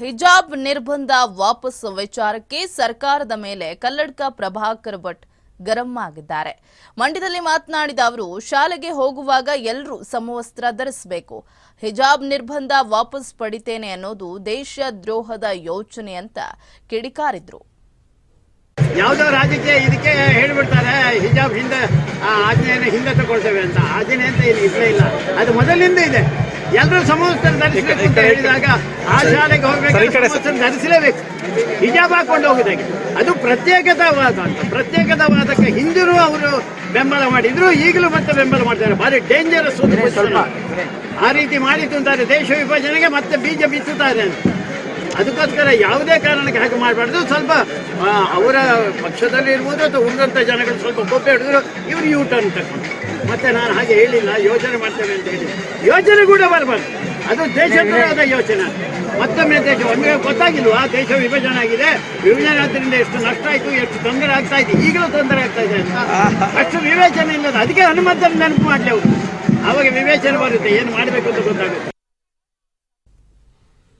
ಹಿಜಾಬ್ ನಿರ್ಬಂಧ ವಾಪಸ್ ವಿಚಾರಕ್ಕೆ ಸರ್ಕಾರದ ಮೇಲೆ ಕಲ್ಲಡ್ಕ ಪ್ರಭಾಕರ್ ಭಟ್ ಗರಂ ಆಗಿದ್ದಾರೆ. ಮಂಡ್ಯದಲ್ಲಿ ಮಾತನಾಡಿದ ಅವರು, ಶಾಲೆಗೆ ಹೋಗುವಾಗ ಎಲ್ಲರೂ ಸಮವಸ್ತ್ರ ಧರಿಸಬೇಕು. ಹಿಜಾಬ್ ನಿರ್ಬಂಧ ವಾಪಸ್ ಪಡಿತೇನೆ ಅನ್ನೋದು ದೇಶ ದ್ರೋಹದ ಯೋಚನೆ ಅಂತ ಕಿಡಿಕಾರಿದ್ರು. ಯಾವುದೋ ರಾಜಕೀಯ ಇದಕ್ಕೆ ಹೇಳ್ಬಿಡ್ತಾರೆ, ಹಿಜಾಬ್ ಹಿಂದೆ ಆಜ್ಞೆಯನ್ನು ಹಿಂದೆ ತಗೊಳ್ತೇವೆ ಅಂತ. ಆಜ್ಞೆ ಅಂತ ಇಲ್ಲ. ಅದು ಮೊದಲಿಂದ ಇದೆ. ಎಲ್ಲರೂ ಸಮವಸ್ತ್ರ ಧರಿಸಬೇಕು ಅಂತ ಹೇಳಿದಾಗ ಆ ಶಾಲೆಗೆ ಹೋಗ್ಬೇಕು ಸಮವಸ್ತ್ರ ಧರಿಸಲೇಬೇಕು. ಹಿಜಾಬ್ ಹಾಕೊಂಡು ಹೋಗಿದಾಗೆ ಅದು ಪ್ರತ್ಯೇಕತಾವಾದ ಅಂತ. ಪ್ರತ್ಯೇಕತಾವಾದಕ್ಕೆ ಹಿಂದಿರು ಅವರು ಬೆಂಬಲ ಮಾಡಿದ್ರು ಈಗಲೂ ಮತ್ತೆ ಬೆಂಬಲ ಮಾಡ್ತಾರೆ. ಭಾರಿ ಡೇಂಜರಸ್ ಆ ರೀತಿ ಮಾಡಿತು ಅಂತಾರೆ ದೇಶ ವಿಭಜನೆಗೆ ಮತ್ತೆ ಬೀಜ ಬಿತ್ತುತ್ತಾರೆ ಅಂತ. ಅದಕ್ಕೋಸ್ಕರ ಯಾವುದೇ ಕಾರಣಕ್ಕೆ ಹಾಗೆ ಮಾಡಬಾರ್ದು. ಸ್ವಲ್ಪ ಅವರ ಪಕ್ಷದಲ್ಲಿ ಇರ್ಬೋದು ಅಥವಾ ಉಳಿದಂಥ ಜನಗಳು ಸ್ವಲ್ಪ ಕೋಪ ಹಿಡಿದ್ರು ಇವರು ಯೂ ಟರ್ನ್ ತಗೊಂಡು. ಮತ್ತೆ ನಾನು ಹಾಗೆ ಹೇಳಿಲ್ಲ, ಯೋಚನೆ ಮಾಡ್ತೇನೆ ಅಂತ ಹೇಳಿ. ಯೋಚನೆ ಕೂಡ ಬರಬಾರ್ದು. ಅದು ದೇಶದ ಯೋಚನೆ. ಮತ್ತೊಮ್ಮೆ ದೇಶ, ಒಮ್ಮೆ ಗೊತ್ತಾಗಿಲ್ವಾ? ದೇಶ ವಿಭಜನೆ ಆಗಿದೆ. ವಿಭಜನೆ ಆದ್ದರಿಂದ ಎಷ್ಟು ನಷ್ಟ ಆಯ್ತು, ಎಷ್ಟು ತೊಂದರೆ ಆಗ್ತಾ ಇದೆ, ಈಗಲೂ ತೊಂದರೆ ಆಗ್ತಾ ಇದೆ ಅಷ್ಟು ವಿವೇಚನೆ ಇಲ್ಲದ ಅದಕ್ಕೆ ಹನುಮಂತನ ನೆನಪು ಮಾಡಲಿ ಅವಾಗ ವಿವೇಚನೆ ಬರುತ್ತೆ, ಏನು ಮಾಡಬೇಕು ಅಂತ ಗೊತ್ತಾಗುತ್ತೆ.